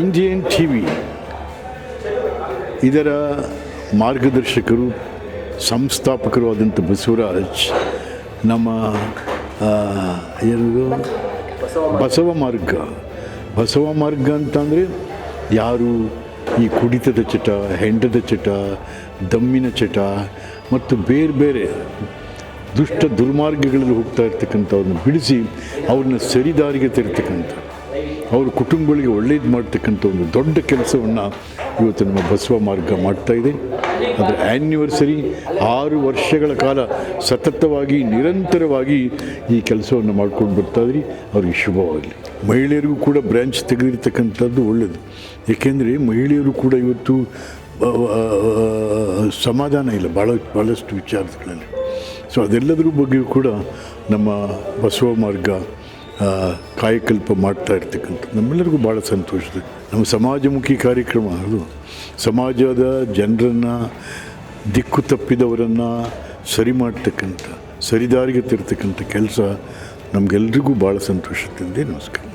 Indian T V ಇದರ ಮಾರ್ಗದರ್ಶಕರು, ಸಂಸ್ಥಾಪಕರು ಆದಂಥ ಬಸವರಾಜ್, ನಮ್ಮ ಎಲ್ಲ ಬಸವ ಮಾರ್ಗ. ಬಸವ ಮಾರ್ಗ ಅಂತಂದರೆ ಯಾರು ಈ ಕುಡಿತದ ಚಟ, ಹೆಂಡದ ಚಟ, ದಮ್ಮಿನ ಚಟ ಮತ್ತು ಬೇರೆ ಬೇರೆ ದುಷ್ಟ ದುರ್ಮಾರ್ಗಗಳಲ್ಲಿ ಹೋಗ್ತಾ ಇರ್ತಕ್ಕಂಥವ್ರನ್ನ ಬಿಡಿಸಿ ಅವ್ರನ್ನ ಸರಿದಾರಿಗೆ ತರ್ತಕ್ಕಂಥ ಅವ್ರ ಕುಟುಂಬಗಳಿಗೆ ಒಳ್ಳೇದು ಮಾಡ್ತಕ್ಕಂಥ ಒಂದು ದೊಡ್ಡ ಕೆಲಸವನ್ನು ಇವತ್ತು ನಮ್ಮ ಬಸವ ಮಾರ್ಗ ಮಾಡ್ತಾ ಇದೆ. ಅದರ ಆ್ಯನಿವರ್ಸರಿ ಆರು ವರ್ಷಗಳ ಕಾಲ ಸತತವಾಗಿ, ನಿರಂತರವಾಗಿ ಈ ಕೆಲಸವನ್ನು ಮಾಡ್ಕೊಂಡು ಬರ್ತಾ ಇದ್ರಿ. ಅವ್ರಿಗೆ ಶುಭವಾಗಲಿ. ಮಹಿಳೆಯರಿಗೂ ಕೂಡ ಬ್ರ್ಯಾಂಚ್ ತೆಗೆದಿರ್ತಕ್ಕಂಥದ್ದು ಒಳ್ಳೆಯದು ಏಕೆಂದರೆ ಮಹಿಳೆಯರು ಕೂಡ ಇವತ್ತು ಸಮಾಧಾನ ಇಲ್ಲ ಭಾಳ ಭಾಳಷ್ಟು ವಿಚಾರಗಳಲ್ಲಿ. ಸೊ ಅದೆಲ್ಲದರ ಬಗ್ಗೆಯೂ ಕೂಡ ನಮ್ಮ ಬಸವ ಮಾರ್ಗ ಕಾಯಕಲ್ಪ ಮಾಡ್ತಾ ಇರ್ತಕ್ಕಂಥ ನಮ್ಮೆಲ್ಲರಿಗೂ ಭಾಳ ಸಂತೋಷದ ನಮ್ಮ ಸಮಾಜಮುಖಿ ಕಾರ್ಯಕ್ರಮ ಅದು. ಸಮಾಜದ ಜನರನ್ನು, ದಿಕ್ಕು ತಪ್ಪಿದವರನ್ನು ಸರಿ ಮಾಡ್ತಕ್ಕಂಥ, ಸರಿದಾರಿಗೆ ತರ್ತಕ್ಕಂಥ ಕೆಲಸ ನಮಗೆಲ್ರಿಗೂ ಭಾಳ ಸಂತೋಷ ತಂದೆ. ನಮಸ್ಕಾರ.